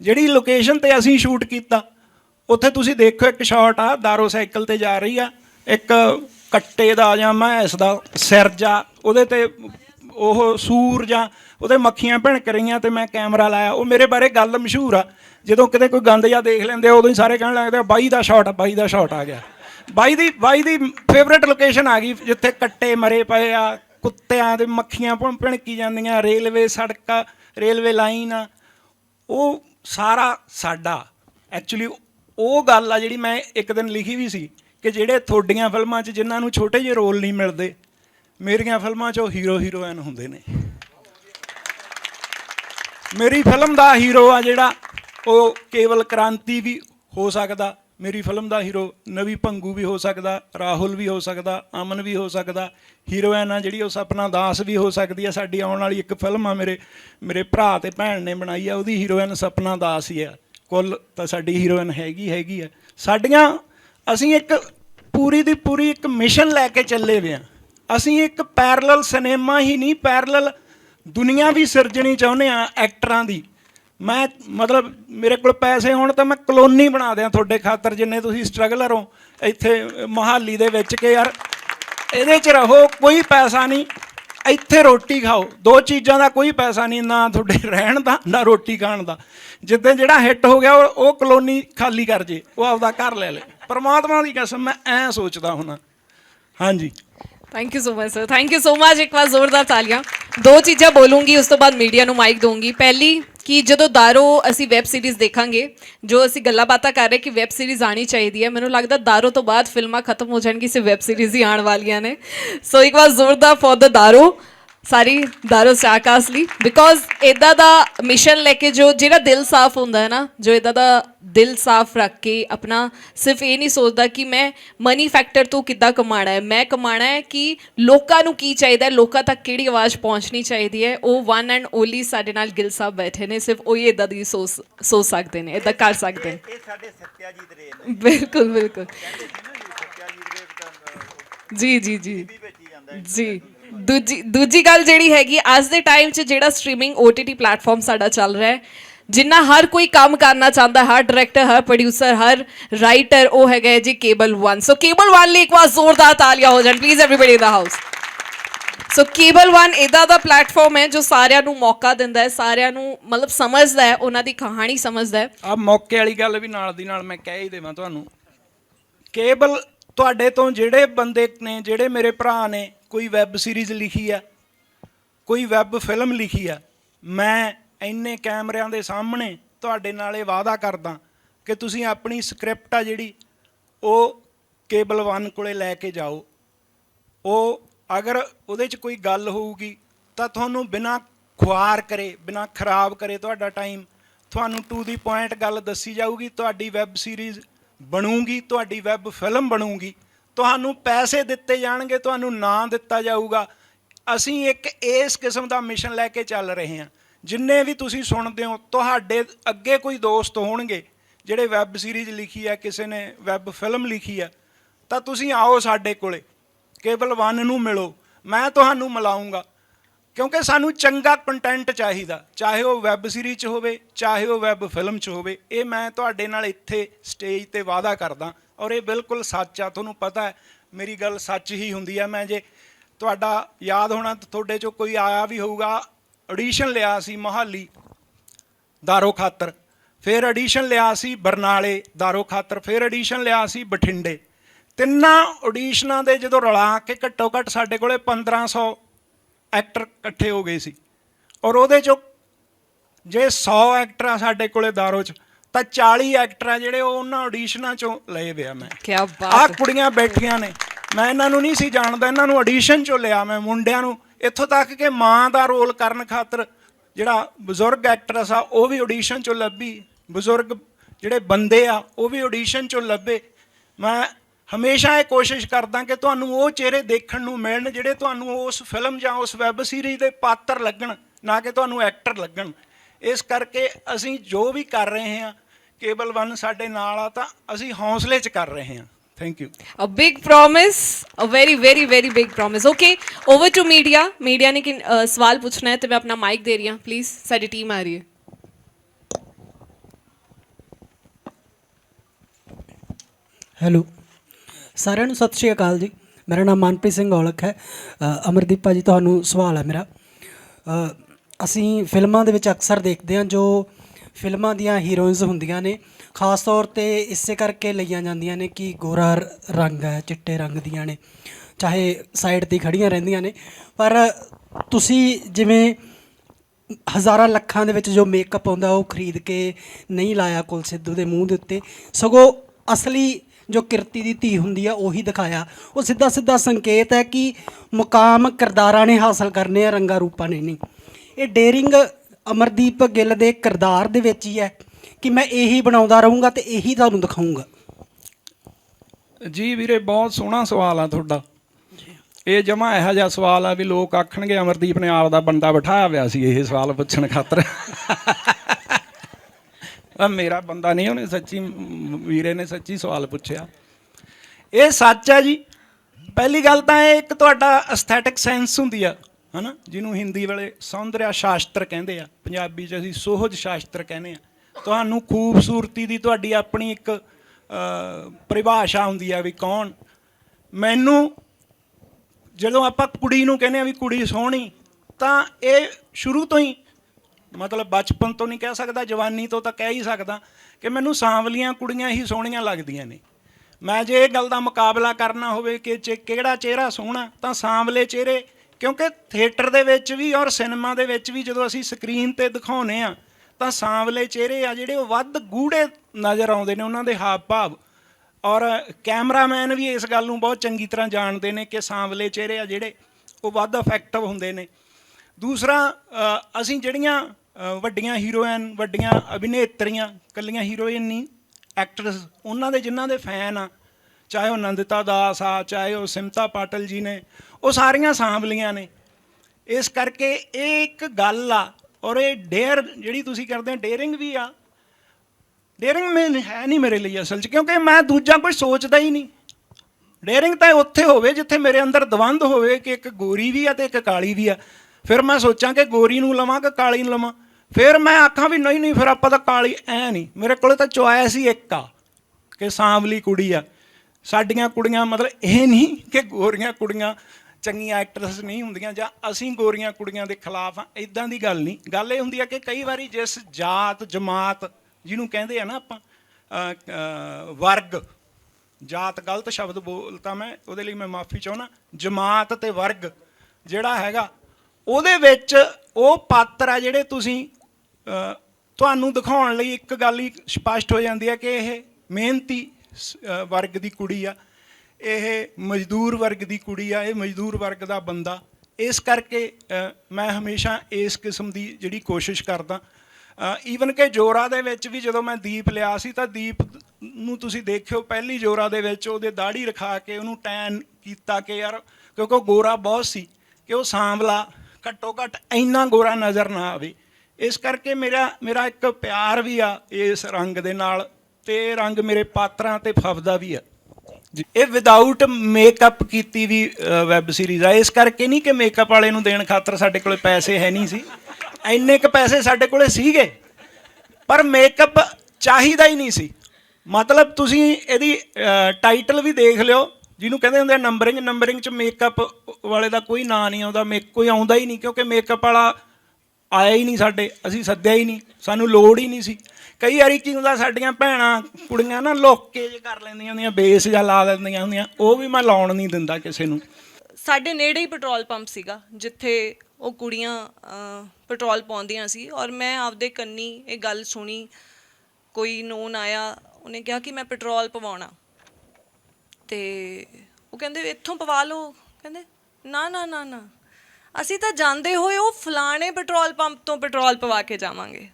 ਜਿਹੜੀ ਲੋਕੇਸ਼ਨ ਤੇ ਅਸੀਂ ਸ਼ੂਟ ਕੀਤਾ, ਉੱਥੇ ਤੁਸੀਂ ਦੇਖੋ ਇੱਕ ਸ਼ਾਟ ਆ, ਦਾਰੋ ਸਾਈਕਲ ਤੇ ਜਾ ਰਹੀ ਆ, ਇੱਕ ਕੱਟੇ ਦਾ ਜਾਂ ਮੈਂਸ ਦਾ ਸਿਰ ਜਾ, ਉਹਦੇ ਤੇ ਉਹ ਸੂਰ ਜਾਂ ਉਹਦੇ ਮੱਖੀਆਂ ਭਿਣਕ ਰਹੀਆਂ ਤੇ ਮੈਂ ਕੈਮਰਾ ਲਾਇਆ, ਉਹ ਮੇਰੇ ਬਾਰੇ ਗੱਲ ਮਸ਼ਹੂਰ ਆ। ਜਦੋਂ ਕਿਤੇ ਕੋਈ ਗੰਦ ਜਾਂ ਦੇਖ ਲੈਂਦੇ ਆ, ਉਦੋਂ ਹੀ ਸਾਰੇ ਕਹਿਣ ਲੱਗਦੇ ਆ, ਬਾਈ ਦਾ ਸ਼ਾਟ ਆ, ਬਾਈ ਦਾ ਸ਼ਾਟ ਆ ਗਿਆ। ਬਾਈ ਦੀ ਬਾਈ ਦੀ ਫੇਵਰੇਟ ਲੋਕੇਸ਼ਨ ਆ ਗਈ, ਜਿੱਥੇ ਕੱਟੇ ਮਰੇ ਪਏ ਆ, ਕੁੱਤਿਆਂ ਦੇ ਮੱਖੀਆਂ ਭਿਣ- ਭਿਣਕੀ ਜਾਂਦੀਆਂ, ਰੇਲਵੇ ਸੜਕਾਂ ਰੇਲਵੇ ਲਾਈਨ ਆ। ਉਹ ਸਾਰਾ ਸਾਡਾ। ਐਕਚੁਅਲੀ ਉਹ ਗੱਲ ਆ ਜਿਹੜੀ ਮੈਂ ਇੱਕ ਦਿਨ ਲਿਖੀ ਵੀ ਸੀ ਕਿ ਜਿਹੜੇ ਤੁਹਾਡੀਆਂ ਫਿਲਮਾਂ 'ਚ ਜਿਨ੍ਹਾਂ ਨੂੰ ਛੋਟੇ ਜਿਹੇ ਰੋਲ ਨਹੀਂ ਮਿਲਦੇ, ਮੇਰੀਆਂ ਫਿਲਮਾਂ 'ਚ ਉਹ ਹੀਰੋ ਹੀਰੋਇਨ ਹੁੰਦੇ ਨੇ। ਮੇਰੀ ਫਿਲਮ ਦਾ ਹੀਰੋ ਆ ਜਿਹੜਾ, ਉਹ ਕੇਵਲ ਕ੍ਰਾਂਤੀ ਵੀ ਹੋ ਸਕਦਾ ਮੇਰੀ ਫਿਲਮ ਦਾ ਹੀਰੋ ਨਵੀ ਭੰਗੂ ਵੀ ਹੋ ਸਕਦਾ, ਰਾਹੁਲ ਵੀ ਹੋ ਸਕਦਾ, ਅਮਨ ਵੀ ਹੋ ਸਕਦਾ, ਹੀਰੋਇਨ ਆ ਜਿਹੜੀ, ਉਹ ਸਪਨਾ ਦਾਸ ਵੀ ਹੋ ਸਕਦੀ ਆ। ਸਾਡੀ ਆਉਣ ਵਾਲੀ ਇੱਕ ਫਿਲਮ ਆ ਮੇਰੇ ਮੇਰੇ ਭਰਾ ਤੇ ਭੈਣ ਨੇ ਬਣਾਈ ਆ, ਉਹਦੀ ਹੀਰੋਇਨ ਸਪਨਾ ਦਾਸ ਹੀ ਆ। ਕੁੱਲ ਤਾਂ ਸਾਡੀ ਹੀਰੋਇਨ ਹੈਗੀ ਹੈਗੀ ਆ। ਸਾਡੀਆਂ, ਅਸੀਂ ਇੱਕ ਪੂਰੀ ਦੀ ਪੂਰੀ ਇੱਕ ਮਿਸ਼ਨ ਲੈ ਕੇ ਚੱਲੇ ਵੇ ਆ। ਅਸੀਂ ਇੱਕ ਪੈਰਲਲ ਸਿਨੇਮਾ ਹੀ ਨਹੀਂ ਪੈਰਲਲ ਦੁਨੀਆ ਵੀ ਸਿਰਜਣੀ ਚਾਹੁੰਦੇ ਆ ਐਕਟਰਾਂ ਦੀ। ਮੈਂ ਮਤਲਬ ਮੇਰੇ ਕੋਲ ਪੈਸੇ ਹੋਣ ਤਾਂ ਮੈਂ ਕਲੋਨੀ ਬਣਾ ਦਿਆਂ ਤੁਹਾਡੇ ਖਾਤਰ, ਜਿੰਨੇ ਤੁਸੀਂ ਸਟਰਗਲਰ ਹੋ। ਇੱਥੇ ਮਹਾਲੀ ਦੇ ਵਿੱਚ ਕਿ ਯਾਰ ਇਹਦੇ 'ਚ ਰਹੋ, ਕੋਈ ਪੈਸਾ ਨਹੀਂ। ਇੱਥੇ ਰੋਟੀ ਖਾਓ। ਦੋ ਚੀਜ਼ਾਂ ਦਾ ਕੋਈ ਪੈਸਾ ਨਹੀਂ, ਨਾ ਤੁਹਾਡੇ ਰਹਿਣ ਦਾ, ਨਾ ਰੋਟੀ ਖਾਣ ਦਾ। ਜਿੱਦਾਂ ਜਿਹੜਾ ਹਿੱਟ ਹੋ ਗਿਆ, ਉਹ ਕਲੋਨੀ ਖਾਲੀ ਕਰ ਜੇ। ਉਹ ਆਪਦਾ ਘਰ ਲੈ ਲੈ। ਪਰਮਾਤਮਾ ਦੀ ਕਸਮ, ਮੈਂ ਐਂ ਸੋਚਦਾ ਹੁਣਾ। ਹਾਂਜੀ। Thank you so much sir thank you so much ਇੱਕ ਵਾਰ ਜ਼ੋਰਦਾਰ ਤਾਲੀਆਂ। ਦੋ ਚੀਜ਼ਾਂ ਬੋਲੂੰਗੀ, ਉਸ ਤੋਂ ਬਾਅਦ ਮੀਡੀਆ ਨੂੰ ਮਾਈਕ ਦਊਂਗੀ। ਪਹਿਲੀ ਕਿ ਜਦੋਂ ਦਾਰੋ ਅਸੀਂ ਵੈਬ ਸੀਰੀਜ਼ ਦੇਖਾਂਗੇ, ਜੋ ਅਸੀਂ ਗੱਲਾਂ ਬਾਤਾਂ ਕਰ ਰਹੇ ਕਿ ਵੈਬ ਸੀਰੀਜ਼ ਆਣੀ ਚਾਹੀਦੀ ਹੈ, ਮੈਨੂੰ ਲੱਗਦਾ ਦਾਰੋ ਤੋਂ ਬਾਅਦ ਫਿਲਮਾਂ ਖਤਮ ਹੋ ਜਾਣਗੀ ਸਿਰਫ ਵੈਬ ਸੀਰੀਜ਼ ਹੀ ਆਉਣ ਵਾਲੀਆਂ ਨੇ। ਸੋ ਇੱਕ ਵਾਰ ਜ਼ੋਰਦਾਰ ਫॉर द ਦਾਰੋ। ਸਾਰੀ ਦਾਰੋ ਸਟਾਰਕਾਸਟ ਲਈ। ਬਿਕੋਜ਼ ਇਦਾਂ ਦਾ ਮਿਸ਼ਨ ਲੈ ਕੇ ਜੋ ਜਿਹੜਾ ਦਿਲ ਸਾਫ਼ ਹੁੰਦਾ ਹੈ ਨਾ ਜੋ ਇਦਾਂ ਦਾ ਦਿਲ ਸਾਫ਼ ਰੱਖ ਕੇ ਆਪਣਾ ਸਿਰਫ ਇਹ ਨਹੀਂ ਸੋਚਦਾ ਕਿ ਮੈਂ ਮਨੀ ਫੈਕਟਰ ਤੋਂ ਕਿੱਦਾਂ ਕਮਾਣਾ ਹੈ। ਮੈਂ ਕਮਾਣਾ ਹੈ ਕਿ ਲੋਕਾਂ ਨੂੰ ਕੀ ਚਾਹੀਦਾ ਹੈ ਲੋਕਾਂ ਤੱਕ ਕਿਹੜੀ ਆਵਾਜ਼ ਪਹੁੰਚਣੀ ਚਾਹੀਦੀ ਹੈ। ਉਹ ਵਨ ਐਂਡ ਓਨਲੀ ਸਾਡੇ ਨਾਲ ਗਿਲ ਸਾਹਿਬ ਬੈਠੇ ਨੇ ਸਿਰਫ ਉਹ ਹੀ ਇਦਾਂ ਦੀ ਸੋਚ ਸੋਚ ਸਕਦੇ ਨੇ ਇਦਾਂ ਕਰ ਸਕਦੇ ਨੇ। ਇਹ ਸਾਡੇ ਸੱਤਿਆਜੀਤ ਰੇ ਨੇ। ਬਿਲਕੁਲ ਬਿਲਕੁਲ। ਜੀ ਜੀ ਜੀ। ਜੀ। ਦੂਜੀ ਦੂਜੀ ਗੱਲ ਜਿਹੜੀ ਹੈਗੀ, ਅੱਜ ਦੇ ਟਾਈਮ 'ਚ ਜਿਹੜਾ ਸਟ੍ਰੀਮਿੰਗ OTT ਪਲੇਟਫਾਰਮ ਸਾਡਾ ਚੱਲ ਰਿਹਾ ਹੈ, ਜਿੰਨਾ ਹਰ ਕੋਈ ਕੰਮ ਕਰਨਾ ਚਾਹੁੰਦਾ, ਹਰ ਡਾਇਰੈਕਟਰ ਹਰ ਪ੍ਰੋਡਿਊਸਰ ਹਰ ਰਾਈਟਰ ਉਹ ਹੈਗਾ ਜੀ ਕੇਬਲ 1 ਸੋ ਕੇਬਲ 1 ਲਈ ਇੱਕ ਵਾਰ ਜ਼ੋਰਦਾਰ ਤਾਲੀਆਂ ਹੋ ਜਾਣ please everybody in the house so cable 1 ਇਦਾਂ ਦਾ ਪਲੇਟਫਾਰਮ ਹੈ ਜੋ ਸਾਰਿਆਂ ਨੂੰ ਮੌਕਾ ਦਿੰਦਾ ਹੈ, ਸਾਰਿਆਂ ਨੂੰ ਮਤਲਬ ਸਮਝਦਾ ਹੈ, ਉਹਨਾਂ ਦੀ ਕਹਾਣੀ ਸਮਝਦਾ ਹੈ। ਆ ਮੌਕੇ ਵਾਲੀ ਗੱਲ ਵੀ ਨਾਲ ਦੀ ਨਾਲ ਮੈਂ ਕਹਿ ਹੀ ਦੇਵਾਂ ਤੁਹਾਨੂੰ। ਕੇਬਲ ਤੁਹਾਡੇ ਤੋਂ ਜਿਹੜੇ ਬੰਦੇ ਨੇ, ਜਿਹੜੇ ਮੇਰੇ ਭਰਾ ਨੇ ਕੋਈ ਵੈਬ ਸੀਰੀਜ਼ ਲਿਖੀ ਆ, ਕੋਈ ਵੈਬ ਫਿਲਮ ਲਿਖੀ ਆ, ਮੈਂ ਇੰਨੇ ਕੈਮਰਿਆਂ ਦੇ ਸਾਹਮਣੇ ਤੁਹਾਡੇ ਨਾਲ ਇਹ ਵਾਅਦਾ ਕਰਦਾ ਕਿ ਤੁਸੀਂ ਆਪਣੀ ਸਕ੍ਰਿਪਟ ਆ ਜਿਹੜੀ, ਉਹ ਕੇਬਲ 1 ਕੋਲੇ ਲੈ ਕੇ ਜਾਓ। ਉਹ ਅਗਰ ਉਹਦੇ 'ਚ ਕੋਈ ਗੱਲ ਹੋਊਗੀ, ਤਾਂ ਤੁਹਾਨੂੰ ਬਿਨਾ ਖੁਆਰ ਕਰੇ, ਬਿਨਾ ਖਰਾਬ ਕਰੇ ਤੁਹਾਡਾ ਟਾਈਮ ਤੁਹਾਨੂੰ ਟੂ ਦੀ ਪੁਆਇੰਟ ਗੱਲ ਦੱਸੀ ਜਾਊਗੀ, ਤੁਹਾਡੀ ਵੈਬ ਸੀਰੀਜ਼ ਬਣੂਗੀ, ਤੁਹਾਡੀ ਵੈਬ ਫਿਲਮ ਬਣੂਗੀ। ਤੁਹਾਨੂੰ ਪੈਸੇ ਦਿੱਤੇ ਜਾਣਗੇ, ਤੁਹਾਨੂੰ ਨਾਂ ਦਿੱਤਾ ਜਾਊਗਾ। ਅਸੀਂ ਇੱਕ ਇਸ ਕਿਸਮ ਦਾ ਮਿਸ਼ਨ ਲੈ ਕੇ ਚੱਲ ਰਹੇ ਹਾਂ। ਜਿੰਨੇ ਵੀ ਤੁਸੀਂ ਸੁਣਦੇ ਹੋ, ਤੁਹਾਡੇ ਅੱਗੇ ਕੋਈ ਦੋਸਤ ਹੋਣਗੇ, ਜਿਹੜੇ ਵੈਬ ਸੀਰੀਜ਼ ਲਿਖੀ ਆ, ਕਿਸੇ ਨੇ ਵੈਬ ਫਿਲਮ ਲਿਖੀ ਆ, ਤਾਂ ਤੁਸੀਂ ਆਓ ਸਾਡੇ ਕੋਲੇ ਕੇਬਲ 1 ਨੂੰ ਮਿਲੋ, ਮੈਂ ਤੁਹਾਨੂੰ ਮਿਲਾਉਂਗਾ ਕਿਉਂਕਿ ਸਾਨੂੰ ਚੰਗਾ ਕੰਟੈਂਟ ਚਾਹੀਦਾ, ਚਾਹੇ ਉਹ ਵੈਬ ਸੀਰੀਜ਼ 'ਚ ਹੋਵੇ, ਚਾਹੇ ਉਹ ਵੈਬ ਫਿਲਮ 'ਚ ਹੋਵੇ, ਇਹ ਮੈਂ ਤੁਹਾਡੇ ਨਾਲ ਇੱਥੇ ਸਟੇਜ ਤੇ ਵਾਅਦਾ ਕਰਦਾ। ਔਰ ਇਹ ਬਿਲਕੁਲ ਸੱਚ ਆ, ਤੁਹਾਨੂੰ ਪਤਾ ਹੈ, ਮੇਰੀ ਗੱਲ ਸੱਚ ਹੀ ਹੁੰਦੀ ਆ। ਮੈਂ ਜੇ ਤੁਹਾਡਾ ਯਾਦ ਹੋਣਾ ਤੁਹਾਡੇ 'ਚੋਂ ਕੋਈ ਆਇਆ ਵੀ ਹੋਊਗਾ ਆਡੀਸ਼ਨ ਲਿਆ ਸੀ ਮੋਹਾਲੀ, ਦਾਰੋ ਖਾਤਰ। ਫਿਰ ਆਡੀਸ਼ਨ ਲਿਆ ਸੀ ਬਰਨਾਲੇ, ਦਾਰੋ ਖਾਤਰ। ਫਿਰ ਐਡੀਸ਼ਨ ਲਿਆ ਸੀ ਬਠਿੰਡੇ। ਤਿੰਨਾਂ ਆਡੀਸ਼ਨਾਂ ਦੇ ਜਦੋਂ ਰਲਾ ਕੇ ਘੱਟੋ ਘੱਟ ਸਾਡੇ ਕੋਲੇ 1500 ਐਕਟਰ ਇਕੱਠੇ ਹੋ ਗਏ ਸੀ। ਔਰ ਉਹਦੇ ਚੋਂ ਜੇ 100 ਐਕਟਰ ਆ ਸਾਡੇ ਕੋਲੇ ਦਾਰੋ ਚ ਤਾਂ 40 ਐਕਟਰ ਆ ਜਿਹੜੇ ਉਹ ਉਹਨਾਂ ਆਡੀਸ਼ਨਾਂ ਚੋਂ ਲਏ ਵੇ ਆ ਮੈਂ। ਕੀ ਆ ਬਾਤ ਕੁੜੀਆਂ ਬੈਠੀਆਂ ਨੇ। ਮੈਂ ਇਹਨਾਂ ਨੂੰ ਨਹੀਂ ਸੀ ਜਾਣਦਾ ਇਹਨਾਂ ਨੂੰ ਆਡੀਸ਼ਨ ਚੋਂ ਲਿਆ ਮੈਂ ਮੁੰਡਿਆਂ ਨੂੰ। ਇੱਥੋਂ ਤੱਕ ਕਿ ਮਾਂ ਦਾ ਰੋਲ ਕਰਨ ਖਾਤਰ ਜਿਹੜਾ ਬਜ਼ੁਰਗ ਐਕਟਰਸ ਆ ਉਹ ਵੀ ਆਡੀਸ਼ਨ ਚੋਂ ਲੱਭੀ। ਬਜ਼ੁਰਗ ਜਿਹੜੇ ਬੰਦੇ ਆ ਉਹ ਵੀ ਆਡੀਸ਼ਨ ਚੋਂ ਲੱਭੇ। ਮੈਂ ਹਮੇਸ਼ਾ ਇਹ ਕੋਸ਼ਿਸ਼ ਕਰਦਾ ਕਿ ਤੁਹਾਨੂੰ ਉਹ ਚਿਹਰੇ ਦੇਖਣ ਨੂੰ ਮਿਲਣ ਜਿਹੜੇ ਤੁਹਾਨੂੰ ਉਸ ਫਿਲਮ ਜਾਂ ਉਸ ਵੈਬ ਸੀਰੀਜ਼ ਦੇ ਪਾਤਰ ਲੱਗਣ ਨਾ ਕਿ ਤੁਹਾਨੂੰ ਐਕਟਰ ਲੱਗਣ। ਇਸ ਕਰਕੇ ਅਸੀਂ ਜੋ ਵੀ ਕਰ ਰਹੇ ਹਾਂ ਕੇਬਲ 1 ਸਾਡੇ ਨਾਲ ਆ ਤਾਂ ਅਸੀਂ ਹੌਸਲੇ 'ਚ ਕਰ ਰਹੇ ਹਾਂ। Thank you a big promise a very very very big promise okay over to media media ਨੇ ਕਿ ਸਵਾਲ ਪੁੱਛਣਾ ਹੈ ਤੇ ਮੈਂ ਆਪਣਾ ਮਾਈਕ ਦੇ ਰਹੀ ਹਾਂ। ਪਲੀਜ਼ ਸਾਡੀ ਟੀਮ ਆ ਰਹੀ ਹੈ। ਹੈਲੋ ਸਾਰਿਆਂ ਨੂੰ ਸਤਿ ਸ਼੍ਰੀ ਅਕਾਲ ਜੀ। ਮੇਰਾ ਨਾਮ ਮਨਪ੍ਰੀਤ ਸਿੰਘ ਔਲਖ ਹੈ। ਅ, ਅਮਰਦੀਪ ਭਾਜੀ ਤੁਹਾਨੂੰ ਸਵਾਲ ਹੈ ਮੇਰਾ। ਅਸੀਂ ਫਿਲਮਾਂ ਦੇ ਵਿੱਚ ਅਕਸਰ ਦੇਖਦੇ ਹਾਂ ਜੋ ਫਿਲਮਾਂ ਦੀਆਂ ਹੀਰੋਇਨਸ ਹੁੰਦੀਆਂ ਨੇ। ਖਾਸ ਤੌਰ ਤੇ ਇਸੇ ਕਰਕੇ ਲਈਆਂ ਜਾਂਦੀਆਂ ਨੇ ਕਿ ਗੋਰਾ ਰੰਗ ਹੈ ਚਿੱਟੇ ਰੰਗ ਦੀਆਂ ਨੇ ਚਾਹੇ ਸਾਈਡ ਤੇ ਹੀ ਖੜੀਆਂ ਰਹਿੰਦੀਆਂ ਨੇ। ਪਰ ਤੁਸੀਂ ਜਿਵੇਂ ਹਜ਼ਾਰਾਂ ਲੱਖਾਂ ਦੇ ਵਿੱਚ ਜੋ ਮੇਕਅਪ ਆਉਂਦਾ ਉਹ ਖਰੀਦ ਕੇ ਨਹੀਂ ਲਾਇਆ ਕੁਲ ਸਿੱਧੂ ਦੇ ਮੂੰਹ ਦੇ ਉੱਤੇ ਸਗੋਂ ਅਸਲੀ ਜੋ ਕਿਰਤੀ ਦੀ ਧੀ ਹੁੰਦੀ ਆ, ਉਹੀ ਦਿਖਾਇਆ। ਉਹ ਸਿੱਧਾ ਸਿੱਧਾ ਸੰਕੇਤ ਹੈ ਕਿ ਮੁਕਾਮ ਕਿਰਦਾਰਾਂ ਨੇ ਹਾਸਲ ਕਰਨੇ ਆ ਰੰਗਾ ਰੂਪਾਂ ਨੇ ਨਹੀਂ। ਇਹ ਡੇਰਿੰਗ ਅਮਰਦੀਪ ਗਿੱਲ ਦੇ ਕਿਰਦਾਰ ਦੇ ਵਿੱਚ ਹੀ ਹੈ ਕਿ ਮੈਂ ਇਹੀ ਬਣਾਉਂਦਾ ਰਹੂੰਗਾ ਤੇ ਇਹੀ ਤੁਹਾਨੂੰ ਦਿਖਾਊਂਗਾ ਜੀ ਵੀਰੇ, ਬਹੁਤ ਸੋਹਣਾ ਸਵਾਲ ਆ ਤੁਹਾਡਾ। ਇਹ ਜਮਾ ਇਹੋ ਜਿਹਾ ਸਵਾਲ ਆ ਵੀ ਲੋਕ ਆਖਣਗੇ ਅਮਰਦੀਪ ਨੇ ਆਪ ਦਾ ਬੰਦਾ ਬਿਠਾਇਆ ਹੋਇਆ ਸੀ, ਇਹ ਸਵਾਲ ਪੁੱਛਣ ਖਾਤਰ। ਆ ਮੇਰਾ ਬੰਦਾ ਨਹੀਂ, ਉਹਨੇ ਸੱਚੀ ਵੀਰੇ ਨੇ ਸੱਚੀ ਸਵਾਲ ਪੁੱਛਿਆ। ਇਹ ਸੱਚ ਹੈ ਜੀ। ਪਹਿਲੀ ਗੱਲ ਤਾਂ ਇਹ ਇੱਕ ਤੁਹਾਡਾ ਐਸਥੈਟਿਕ ਸੈਂਸ ਹੁੰਦੀ ਆ, ਹਨਾ? ਜਿਹਨੂੰ ਹਿੰਦੀ ਵਾਲੇ ਸੌਂਦਰਿਆ ਸ਼ਾਸਤਰ ਕਹਿੰਦੇ ਆ। ਪੰਜਾਬੀ 'ਚ ਅਸੀਂ ਸੋਹਜ ਸ਼ਾਸਤਰ ਕਹਿੰਦੇ ਆ। ਤੁਹਾਨੂੰ ਖੂਬਸੂਰਤੀ ਦੀ ਤੁਹਾਡੀ ਆਪਣੀ ਇੱਕ ਪਰਿਭਾਸ਼ਾ ਹੁੰਦੀ ਆ ਵੀ ਕੌਣ। ਮੈਨੂੰ ਜਦੋਂ ਆਪਾਂ ਕੁੜੀ ਨੂੰ ਕਹਿੰਦੇ ਆ ਵੀ ਕੁੜੀ ਸੋਹਣੀ, ਤਾਂ ਇਹ ਸ਼ੁਰੂ ਤੋਂ ਹੀ ਮਤਲਬ ਬਚਪਨ ਤੋਂ ਨਹੀਂ ਕਹਿ ਸਕਦਾ, ਜਵਾਨੀ ਤੋਂ ਤਾਂ ਕਹਿ ਹੀ ਸਕਦਾ ਕਿ ਮੈਨੂੰ ਸਾਂਵਲੀਆਂ ਕੁੜੀਆਂ ਹੀ ਸੋਹਣੀਆਂ ਲੱਗਦੀਆਂ ਨੇ। ਮੈਂ ਜੇ ਇਹ ਗੱਲ ਦਾ ਮੁਕਾਬਲਾ ਕਰਨਾ ਹੋਵੇ ਕਿ ਚੇ- ਕਿਹੜਾ ਚਿਹਰਾ ਸੋਹਣਾ, ਤਾਂ ਸਾਂਵਲੇ ਚਿਹਰੇ, ਕਿਉਂਕਿ ਥੀਏਟਰ ਦੇ ਵਿੱਚ ਵੀ ਔਰ ਸਿਨੇਮਾ ਦੇ ਵਿੱਚ ਵੀ ਜਦੋਂ ਅਸੀਂ ਸਕਰੀਨ ਤੇ ਦਿਖਾਉਨੇ ਆ ਤਾਂ ਸਾਂਵਲੇ ਚਿਹਰੇ ਆ ਜਿਹੜੇ ਉਹ ਵੱਧ ਗੂੜੇ ਨਜ਼ਰ ਆਉਂਦੇ ਨੇ, ਉਹਨਾਂ ਦੇ ਹਾਵ ਭਾਵ ਔਰ ਕੈਮਰਾਮੈਨ ਵੀ ਇਸ ਗੱਲ ਨੂੰ ਬਹੁਤ ਚੰਗੀ ਤਰ੍ਹਾਂ ਜਾਣਦੇ ਨੇ ਕਿ ਸਾਂਵਲੇ ਚਿਹਰੇ ਆ ਜਿਹੜੇ ਉਹ ਵੱਧ ਇਫੈਕਟਿਵ ਹੁੰਦੇ ਨੇ। ਦੂਸਰਾ ਅਸੀਂ ਜਿਹੜੀਆਂ ਵੱਡੀਆਂ ਹੀਰੋਇਨ, ਵੱਡੀਆਂ ਅਭਿਨੇਤਰੀਆਂ ਕੱਲੀਆਂ ਹੀਰੋਇਨ ਨਹੀਂ ਐਕਟਰਸ ਉਹਨਾਂ ਦੇ ਜਿਨ੍ਹਾਂ ਦੇ ਫੈਨ ਆ, ਚਾਹੇ ਉਹ ਨੰਦਿਤਾ ਦਾਸ ਆ, ਚਾਹੇ ਉਹ ਸਿਮਤਾ ਪਾਟਲ ਜੀ ਨੇ, ਉਹ ਸਾਰੀਆਂ ਸਾਂਵਲੀਆਂ ਨੇ। ਇਸ ਕਰਕੇ ਇਹ ਇੱਕ ਗੱਲ ਆ, ਔਰ ਇਹ ਡੇਅਰ ਜਿਹੜੀ ਤੁਸੀਂ ਕਰਦੇ ਆ ਡੇਅਰਿੰਗ ਵੀ ਆ। ਡੇਅਰਿੰਗ ਮੈਂ ਹੈ ਨਹੀਂ ਮੇਰੇ ਲਈ ਅਸਲ 'ਚ, ਕਿਉਂਕਿ ਮੈਂ ਦੂਜਾ ਕੋਈ ਸੋਚਦਾ ਹੀ ਨਹੀਂ। ਡੇਅਰਿੰਗ ਤਾਂ ਉੱਥੇ ਹੋਵੇ ਜਿੱਥੇ ਮੇਰੇ ਅੰਦਰ ਦਵੰਦ ਹੋਵੇ ਕਿ ਇੱਕ ਗੋਰੀ ਵੀ ਆ ਤੇ ਇੱਕ ਕਾਲੀ ਵੀ ਆ। ਫਿਰ ਮੈਂ ਸੋਚਾਂ ਕਿ ਗੋਰੀ ਨੂੰ ਲਵਾਂ ਕਿ ਕਾਲੀ ਨੂੰ ਲਵਾਂ। ਫਿਰ ਮੈਂ ਆਖਾਂ ਵੀ ਨਹੀਂ ਨਹੀਂ, ਫਿਰ ਆਪਾਂ ਤਾਂ ਕਾਲੀ ਐ ਨਹੀਂ। ਮੇਰੇ ਕੋਲੇ ਤਾਂ ਚੁਆਇਸ ਹੀ ਇੱਕ ਆ, ਕਿ ਸਾਂਵਲੀ ਕੁੜੀ ਆ। ਸਾਡੀਆਂ ਕੁੜੀਆਂ ਮਤਲਬ ਇਹ ਨਹੀਂ ਕਿ ਗੋਰੀਆਂ ਕੁੜੀਆਂ ਚੰਗੀਆਂ ਐਕਟਰਸ ਨਹੀਂ ਹੁੰਦੀਆਂ, ਜਾਂ ਅਸੀਂ ਗੋਰੀਆਂ ਕੁੜੀਆਂ ਦੇ ਖਿਲਾਫ ਆ ਇਦਾਂ ਦੀ ਗੱਲ ਨਹੀਂ। ਗੱਲ ਇਹ ਹੁੰਦੀ ਆ ਕਿ ਕਈ ਵਾਰੀ ਜਿਸ ਜਾਤ, ਜਮਾਤ ਜਿਹਨੂੰ ਕਹਿੰਦੇ ਆ ਨਾ ਆਪਾਂ ਵਰਗ, ਜਾਤ ਗਲਤ ਸ਼ਬਦ ਬੋਲਤਾ ਮੈਂ ਉਹਦੇ ਲਈ ਮੈਂ ਮਾਫੀ ਚਾਹੁੰਦਾ, ਜਮਾਤ ਤੇ ਵਰਗ ਜਿਹੜਾ ਹੈਗਾ, ਉਹਦੇ ਵਿੱਚ ਉਹ ਪਾਤਰ ਆ ਜਿਹੜੇ ਤੁਸੀਂ ਤੁਹਾਨੂੰ ਦਿਖਾਉਣ ਲਈ ਇੱਕ ਗੱਲ ਹੀ ਸਪਸ਼ਟ ਹੋ ਜਾਂਦੀ ਹੈ ਕਿ ਇਹ ਮਿਹਨਤੀ ਸ- ਵਰਗ ਦੀ ਕੁੜੀ ਆ। ਇਹ ਮਜ਼ਦੂਰ ਵਰਗ ਦੀ ਕੁੜੀ ਆ, ਇਹ ਮਜ਼ਦੂਰ ਵਰਗ ਦਾ ਬੰਦਾ। ਇਸ ਕਰਕੇ ਮੈਂ ਹਮੇਸ਼ਾ ਇਸ ਕਿਸਮ ਦੀ ਜਿਹੜੀ ਕੋਸ਼ਿਸ਼ ਕਰਦਾ। ਈਵਨ ਕਿ ਜੋਰਾ ਦੇ ਵਿੱਚ ਵੀ ਜਦੋਂ ਮੈਂ ਦੀਪ ਲਿਆ ਸੀ ਤਾਂ ਦੀਪ ਨੂੰ ਤੁਸੀਂ ਦੇਖਿਓ, ਪਹਿਲੀ ਜੋਰਾ ਦੇ ਵਿੱਚ ਉਹਦੇ ਦਾੜੀ ਰਖਾ ਕੇ ਉਹਨੂੰ ਟੈਨ ਕੀਤਾ ਕਿ ਯਾਰ, ਕਿਉਂਕਿ ਉਹ ਗੋਰਾ ਬਹੁਤ ਸੀ ਕਿ ਉਹ ਸਾਂਵਲਾ ਘੱਟੋ ਘੱਟ ਇੰਨਾ ਗੋਰਾ ਨਜ਼ਰ ਨਾ ਆਵੇ। ਇਸ ਕਰਕੇ ਮੇਰਾ ਮੇਰਾ ਇੱਕ ਪਿਆਰ ਵੀ ਆ ਇਸ ਰੰਗ ਦੇ ਨਾਲ ਤੇ ਰੰਗ ਮੇਰੇ ਪਾਤਰਾਂ ਤੇ ਫਬਦਾ ਵੀ ਆ। ਜੀ, ਇਹ ਵਿਦਆਊਟ ਮੇਕਅਪ ਕੀਤੀ ਵੀ ਵੈਬ ਸੀਰੀਜ਼ ਆ। ਇਸ ਕਰਕੇ ਨਹੀਂ ਕਿ ਮੇਕਅਪ ਵਾਲੇ ਨੂੰ ਦੇਣ ਖਾਤਰ ਸਾਡੇ ਕੋਲੇ ਪੈਸੇ ਹੈ ਨਹੀਂ ਸੀ। ਇੰਨੇ ਕ ਪੈਸੇ ਸਾਡੇ ਕੋਲੇ ਸੀਗੇ ਪਰ ਮੇਕਅਪ ਚਾਹੀਦਾ ਹੀ ਨਹੀਂ ਸੀ। ਮਤਲਬ ਤੁਸੀਂ ਇਹਦੀ ਟਾਈਟਲ ਵੀ ਦੇਖ ਲਿਓ। ਜਿਹਨੂੰ ਕਹਿੰਦੇ ਹੁੰਦੇ ਆ ਨੰਬਰਿੰਗ ਨੰਬਰਿੰਗ ਚ ਮੇਕਅਪ ਵਾਲੇ ਦਾ ਕੋਈ ਨਾਂ ਨਹੀਂ ਆਉਂਦਾ ਮੇ ਕੋਈ ਆਉਂਦਾ ਹੀ ਨਹੀਂ ਕਿਉਂਕਿ ਮੇਕਅਪ ਵਾਲਾ ਆਇਆ ਹੀ ਨਹੀਂ ਸਾਡੇ, ਅਸੀਂ ਸੱਦਿਆ ਹੀ ਨਹੀਂ, ਸਾਨੂੰ ਲੋੜ ਹੀ ਨਹੀਂ ਸੀ। ਕਈ ਵਾਰੀ ਕੀ ਹੁੰਦਾ, ਸਾਡੀਆਂ ਭੈਣਾਂ, ਕੁੜੀਆਂ ਨਾ ਲੁੱਕ ਕੇ ਜੇ ਕਰ ਲੈਂਦੀਆਂ ਹੁੰਦੀਆਂ, ਬੇਸ ਜਾਂ ਲਾ ਲੈਂਦੀਆਂ ਹੁੰਦੀਆਂ, ਉਹ ਵੀ ਮੈਂ ਲਾਉਣ ਨਹੀਂ ਦਿੰਦਾ ਕਿਸੇ ਨੂੰ। ਸਾਡੇ ਨੇੜੇ ਹੀ ਪੈਟਰੋਲ ਪੰਪ ਸੀਗਾ, ਜਿੱਥੇ ਉਹ ਕੁੜੀਆਂ ਪੈਟਰੋਲ ਪਾਉਂਦੀਆਂ ਸੀ। ਔਰ ਮੈਂ ਆਪਦੇ ਕੰਨੀ ਇਹ ਗੱਲ ਸੁਣੀ, ਕੋਈ ਨੋਨ ਆਇਆ, ਉਹਨੇ ਕਿਹਾ ਕਿ ਮੈਂ ਪੈਟਰੋਲ ਪਵਾਉਣਾ। ਤੇ ਉਹ ਕਹਿੰਦੇ, ਇੱਥੋਂ ਪਵਾ ਲਓ। ਕਹਿੰਦੇ, ਨਾ ਨਾ ਨਾ ਨਾ। ਅਸੀਂ ਤਾਂ ਜਾਂਦੇ ਹੋਏ ਉਹ ਫਲਾਣੇ ਪੈਟਰੋਲ ਪੰਪ ਤੋਂ ਪੈਟਰੋਲ ਪਵਾ ਕੇ ਜਾਵਾਂਗੇ।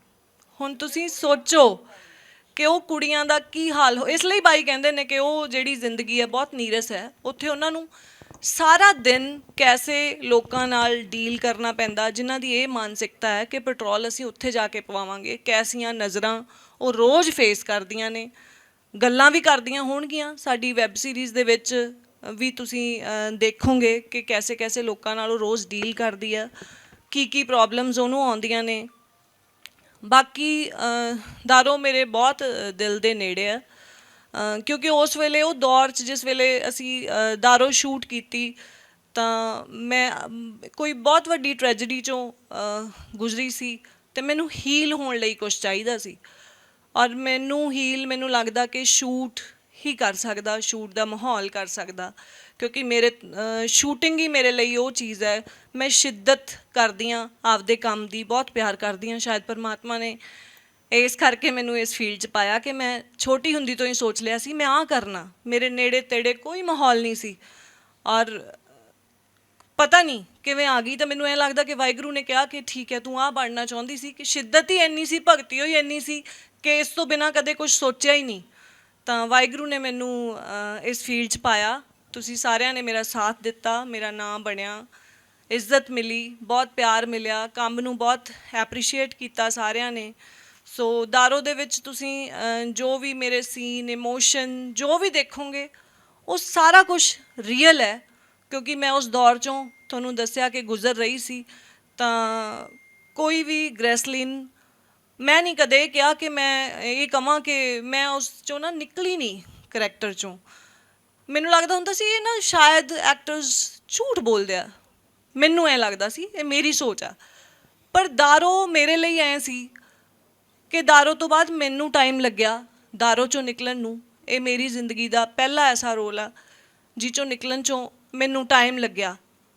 ਹੁਣ ਤੁਸੀਂ ਸੋਚੋ ਕਿ ਉਹ ਕੁੜੀਆਂ ਦਾ ਕੀ ਹਾਲ ਹੋ ਇਸ ਲਈ ਬਾਈ ਕਹਿੰਦੇ ਨੇ ਕਿ ਉਹ ਜਿਹੜੀ ਜ਼ਿੰਦਗੀ ਹੈ ਬਹੁਤ ਨੀਰਸ ਹੈ। ਉੱਥੇ ਉਹਨਾਂ ਨੂੰ ਸਾਰਾ ਦਿਨ ਕੈਸੇ ਲੋਕਾਂ ਨਾਲ ਡੀਲ ਕਰਨਾ ਪੈਂਦਾ, ਜਿਨ੍ਹਾਂ ਦੀ ਇਹ ਮਾਨਸਿਕਤਾ ਹੈ ਕਿ ਪੈਟਰੋਲ ਅਸੀਂ ਉੱਥੇ ਜਾ ਕੇ ਪਵਾਵਾਂਗੇ। ਕੈਸੀਆਂ ਨਜ਼ਰਾਂ ਉਹ ਰੋਜ਼ ਫੇਸ ਕਰਦੀਆਂ ਨੇ। ਗੱਲਾਂ ਵੀ ਕਰਦੀਆਂ ਹੋਣਗੀਆਂ। ਸਾਡੀ ਵੈਬ ਸੀਰੀਜ਼ ਦੇ ਵਿੱਚ ਵੀ ਤੁਸੀਂ ਦੇਖੋਗੇ ਕਿ ਕੈਸੇ ਕੈਸੇ ਲੋਕਾਂ ਨਾਲ ਉਹ ਰੋਜ਼ ਡੀਲ ਕਰਦੀ ਆ ਕੀ ਕੀ ਪ੍ਰੋਬਲਮਸ ਉਹਨੂੰ ਆਉਂਦੀਆਂ ਨੇ। ਬਾਕੀ ਦਾਰੋ ਮੇਰੇ ਬਹੁਤ ਦਿਲ ਦੇ ਨੇੜੇ ਆ। ਕਿਉਂਕਿ ਉਸ ਵੇਲੇ, ਉਹ ਦੌਰ 'ਚ ਜਿਸ ਵੇਲੇ ਅਸੀਂ ਦਾਰੋ ਸ਼ੂਟ ਕੀਤੀ, ਤਾਂ ਮੈਂ, ਕੋਈ ਬਹੁਤ ਵੱਡੀ ਟ੍ਰੈਜੇਡੀ ਚੋਂ ਗੁਜ਼ਰੀ ਸੀ ਤੇ ਮੈਨੂੰ ਹੀਲ ਹੋਣ ਲਈ ਕੁਝ ਚਾਹੀਦਾ ਸੀ। ਔਰ ਮੈਨੂੰ ਹੀਲ ਮੈਨੂੰ ਲੱਗਦਾ ਕਿ ਸ਼ੂਟ ਹੀ ਕਰ ਸਕਦਾ, ਸ਼ੂਟ ਦਾ ਮਾਹੌਲ ਕਰ ਸਕਦਾ। ਕਿਉਂਕਿ ਮੇਰੇ ਸ਼ੂਟਿੰਗ ਹੀ ਮੇਰੇ ਲਈ ਉਹ ਚੀਜ਼ ਹੈ। ਮੈਂ ਸ਼ਿੱਦਤ ਕਰਦੀ ਹਾਂ, ਆਪਦੇ ਕੰਮ ਦੀ ਬਹੁਤ ਪਿਆਰ ਕਰਦੀ ਹਾਂ, ਸ਼ਾਇਦ ਪਰਮਾਤਮਾ ਨੇ ਇਸ ਕਰਕੇ ਮੈਨੂੰ ਇਸ ਫੀਲਡ 'ਚ ਪਾਇਆ ਕਿ ਮੈਂ ਛੋਟੀ ਹੁੰਦੀ ਤੋਂ ਹੀ ਸੋਚ ਲਿਆ ਸੀ, ਮੈਂ ਆਹ ਕਰਨਾ। ਮੇਰੇ ਨੇੜੇ ਤੇੜੇ ਕੋਈ ਮਾਹੌਲ ਨਹੀਂ ਸੀ। ਔਰ ਪਤਾ ਨਹੀਂ ਕਿਵੇਂ ਆ ਗਈ ਤਾਂ ਮੈਨੂੰ ਐ ਲੱਗਦਾ ਕਿ ਵਾਹਿਗੁਰੂ ਨੇ ਕਿਹਾ ਕਿ ਠੀਕ ਹੈ, ਤੂੰ ਆਹ ਬਣਨਾ ਚਾਹੁੰਦੀ ਸੀ ਕਿ ਸ਼ਿੱਦਤ ਹੀ ਇੰਨੀ ਸੀ, ਭਗਤੀ ਹੋਈ ਇੰਨੀ ਸੀ ਕਿ ਇਸ ਤੋਂ ਬਿਨਾ ਕਦੇ ਕੁਝ ਸੋਚਿਆ ਹੀ ਨਹੀਂ। ਤਾਂ ਵਾਹਿਗੁਰੂ ਨੇ ਮੈਨੂੰ ਇਸ ਫੀਲਡ 'ਚ ਪਾਇਆ। ਤੁਸੀਂ ਸਾਰਿਆਂ ਨੇ ਮੇਰਾ ਸਾਥ ਦਿੱਤਾ, ਮੇਰਾ ਨਾਮ ਬਣਿਆ, ਇੱਜ਼ਤ ਮਿਲੀ, ਬਹੁਤ ਪਿਆਰ ਮਿਲਿਆ, ਕੰਮ ਨੂੰ ਬਹੁਤ ਐਪਰੀਸ਼ੀਏਟ ਕੀਤਾ ਸਾਰਿਆਂ ਨੇ। ਸੋ ਦਾਰੋ ਦੇ ਵਿੱਚ ਤੁਸੀਂ ਜੋ ਵੀ ਮੇਰੇ ਸੀਨ ਇਮੋਸ਼ਨ ਜੋ ਵੀ ਦੇਖੋਗੇ, ਉਹ ਸਾਰਾ ਕੁਝ ਰੀਅਲ ਹੈ। ਕਿਉਂਕਿ ਮੈਂ ਉਸ ਦੌਰ ਚੋਂ ਤੁਹਾਨੂੰ ਦੱਸਿਆ ਕਿ ਗੁਜ਼ਰ ਰਹੀ ਸੀ। ਤਾਂ ਕੋਈ ਵੀ ਗ੍ਰੈਸਲਿਨ ਮੈਂ ਨਹੀਂ ਕਦੇ ਕਿਹਾ ਕਿ ਮੈਂ ਇਹ ਕਹਾਂ ਕਿ ਮੈਂ ਉਸ ਚੋਂ ਨਾ ਨਿਕਲੀ ਨਹੀਂ ਕਰੈਕਟਰ ਚੋਂ। ਮੈਨੂੰ ਲੱਗਦਾ ਹੁੰਦਾ ਸੀ ਇਹ ਨਾ ਸ਼ਾਇਦ ਐਕਟਰਸ ਝੂਠ ਬੋਲਦੇ ਆ। ਮੈਨੂੰ ਐ ਲੱਗਦਾ ਸੀ, ਇਹ ਮੇਰੀ ਸੋਚ ਆ। ਪਰ ਦਾਰੋ ਮੇਰੇ ਲਈ ਐ ਸੀ ਕਿ ਦਾਰੋ ਤੋਂ ਬਾਅਦ ਮੈਨੂੰ ਟਾਈਮ ਲੱਗਿਆ ਦਾਰੋ ਚੋਂ ਨਿਕਲਣ ਨੂੰ। ਇਹ ਮੇਰੀ ਜ਼ਿੰਦਗੀ ਦਾ ਪਹਿਲਾ ਐਸਾ ਰੋਲ ਆ, ਜਿਹ ਚੋਂ ਨਿਕਲਣ ਚੋਂ ਮੈਨੂੰ ਟਾਈਮ ਲੱਗਿਆ।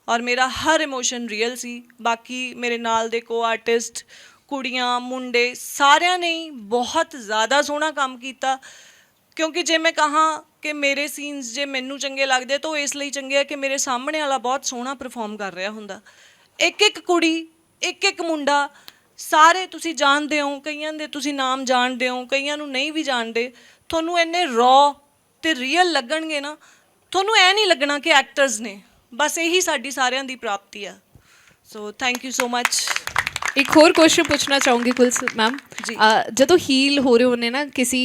ਔਰ ਮੇਰਾ ਹਰ ਇਮੋਸ਼ਨ ਰੀਅਲ ਸੀ। ਬਾਕੀ ਮੇਰੇ ਨਾਲ ਦੇ ਕੋ ਆਰਟਿਸਟ ਕੁੜੀਆਂ, ਮੁੰਡੇ ਸਾਰਿਆਂ ਨੇ ਹੀ ਬਹੁਤ ਜ਼ਿਆਦਾ ਸੋਹਣਾ ਕੰਮ ਕੀਤਾ। ਕਿਉਂਕਿ ਜੇ ਮੈਂ ਕਹਾਂ ਕਿ ਮੇਰੇ ਸੀਨਸ ਜੇ ਮੈਨੂੰ ਚੰਗੇ ਲੱਗਦੇ ਤਾਂ ਉਹ ਇਸ ਲਈ ਚੰਗੇ ਆ ਕਿ ਮੇਰੇ ਸਾਹਮਣੇ ਵਾਲਾ ਬਹੁਤ ਸੋਹਣਾ ਪਰਫਾਰਮ ਕਰ ਰਿਹਾ ਹੁੰਦਾ। ਇੱਕ ਇੱਕ ਕੁੜੀ, ਇੱਕ ਇੱਕ ਮੁੰਡਾ, ਸਾਰੇ ਤੁਸੀਂ ਜਾਣਦੇ ਹੋ, ਕਈਆਂ ਦੇ ਤੁਸੀਂ ਨਾਮ ਜਾਣਦੇ ਹੋ, ਕਈਆਂ ਨੂੰ ਨਹੀਂ ਵੀ ਜਾਣਦੇ। ਤੁਹਾਨੂੰ ਇੰਨੇ ਰॉ ਤੇ ਰੀਅਲ ਲੱਗਣਗੇ ਨਾ, ਤੁਹਾਨੂੰ ਐ ਨਹੀਂ ਲੱਗਣਾ ਕਿ ਐਕਟਰਸ ਨੇ। ਬਸ ਇਹੀ ਸਾਡੀ ਸਾਰਿਆਂ ਦੀ ਪ੍ਰਾਪਤੀ ਆ। ਸੋ ਥੈਂਕ ਯੂ ਸੋ ਮੱਚ ਇੱਕ ਹੋਰ ਕੁਐਸਚਨ ਪੁੱਛਣਾ ਚਾਹੂੰਗੀ ਕੁਲਸ ਮੈਮ ਜੀ। ਜਦੋਂ ਹੀਲ ਹੋ ਰਹੇ ਹੁੰਨੇ ਨਾ ਕਿਸੇ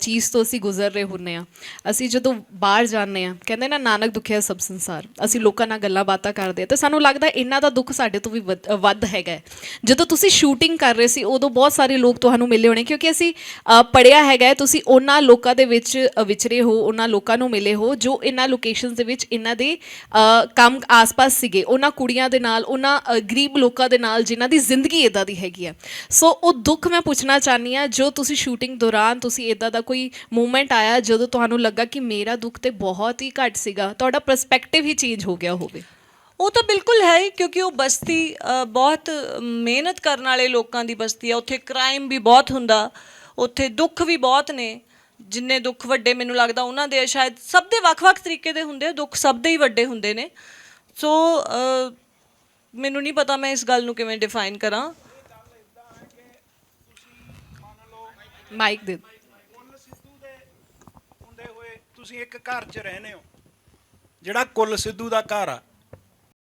ਚੀਜ਼ ਤੋਂ ਅਸੀਂ ਗੁਜ਼ਰ ਰਹੇ ਹੁੰਨੇ ਆ ਅਸੀਂ ਜਦੋਂ ਬਾਹਰ ਜਾਂਦੇ ਆ ਕਹਿੰਦੇ ਨਾ ਨਾਨਕ ਦੁਖਿਆ ਸਭ ਸੰਸਾਰ ਅਸੀਂ ਲੋਕਾਂ ਨਾਲ ਗੱਲਾਂ ਬਾਤਾਂ ਕਰਦੇ ਆ ਤੇ ਸਾਨੂੰ ਲੱਗਦਾ ਇਹਨਾਂ ਦਾ ਦੁੱਖ ਸਾਡੇ ਤੋਂ ਵੀ ਵੱਧ- ਹੈਗਾ। ਜਦੋਂ ਤੁਸੀਂ ਸ਼ੂਟਿੰਗ ਕਰ ਰਹੇ ਸੀ ਉਦੋਂ ਬਹੁਤ ਸਾਰੇ ਲੋਕ ਤੁਹਾਨੂੰ ਮਿਲੇ ਹੋਣੇ ਕਿਉਂਕਿ ਅਸੀਂ ਅ, ਪੜ੍ਹਿਆ ਹੈਗਾ ਤੁਸੀਂ ਉਹਨਾਂ ਲੋਕਾਂ ਦੇ ਵਿੱਚ ਵਿਚਰੇ ਹੋ ਉਹਨਾਂ ਲੋਕਾਂ ਨੂੰ ਮਿਲੇ ਹੋ ਜੋ ਇਹਨਾਂ ਲੋਕੇਸ਼ਨਸ ਦੇ ਵਿੱਚ ਇਹਨਾਂ ਦੇ ਕੰਮ ਆਸ-ਪਾਸ ਸੀਗੇ ਉਹਨਾਂ ਕੁੜੀਆਂ ਦੇ ਨਾਲ ਉਹਨਾਂ ਗਰੀਬ ਲੋਕਾਂ ਦੇ ਨਾਲ ਜਿਨ੍ਹਾਂ ਦੀ ਜ਼ਿੰਦਗੀ ਇਦਾਂ ਦੀ ਹੈਗੀ ਆ। ਸੋ ਉਹ ਦੁੱਖ ਮੈਂ ਪੁੱਛਣਾ ਚਾਹਨੀ ਆ ਜੋ ਤੁਸੀਂ ਸ਼ੂਟਿੰਗ ਦੌਰਾਨ ਤੁਸੀਂ ਇਦਾਂ ਦਾ ਕੋਈ ਮੂਮੈਂਟ ਆਇਆ ਜਦੋਂ ਤੁਹਾਨੂੰ ਲੱਗਾ ਕਿ ਮੇਰਾ ਦੁੱਖ ਤੇ ਬਹੁਤ ਹੀ ਘੱਟ ਸੀਗਾ? ਤੁਹਾਡਾ ਪਰਸਪੈਕਟਿਵ ਹੀ ਚੇਂਜ ਹੋ ਗਿਆ ਹੋਵੇ। ਉਹ ਤਾਂ ਬਿਲਕੁਲ ਹੈ ਹੀ, ਕਿਉਂਕਿ ਉਹ ਬਸਤੀ ਬਹੁਤ ਮਿਹਨਤ ਕਰਨ ਵਾਲੇ ਲੋਕਾਂ ਦੀ ਬਸਤੀ ਆ। ਉੱਥੇ ਕ੍ਰਾਈਮ ਵੀ ਬਹੁਤ ਹੁੰਦਾ, ਉੱਥੇ ਦੁੱਖ ਵੀ ਬਹੁਤ ਨੇ। ਜਿੰਨੇ ਦੁੱਖ ਵੱਡੇ ਮੈਨੂੰ ਲੱਗਦਾ ਉਹਨਾਂ ਦੇ ਸ਼ਾਇਦ ਸਭ ਦੇ ਵੱਖ-ਵੱਖ ਤਰੀਕੇ ਦੇ ਹੁੰਦੇ ਦੁੱਖ ਸਭ ਦੇ ਹੀ ਵੱਡੇ ਹੁੰਦੇ ਨੇ। ਸੋ ਮੈਨੂੰ ਨਹੀਂ ਪਤਾ ਮੈਂ ਇਸ ਗੱਲ ਨੂੰ ਕਿਵੇਂ ਡਿਫਾਈਨ ਕਰਾਂ। ਮਾਈਕ ਦੇ ਕੁੱਲ ਸਿੱਧੂ ਦੇ ਹੁੰਦੇ ਹੋਏ ਤੁਸੀਂ ਇੱਕ ਘਰ 'ਚ ਰਹਿੰਦੇ ਹੋ। ਜਿਹੜਾ ਕੁੱਲ ਸਿੱਧੂ ਦਾ ਘਰ ਆ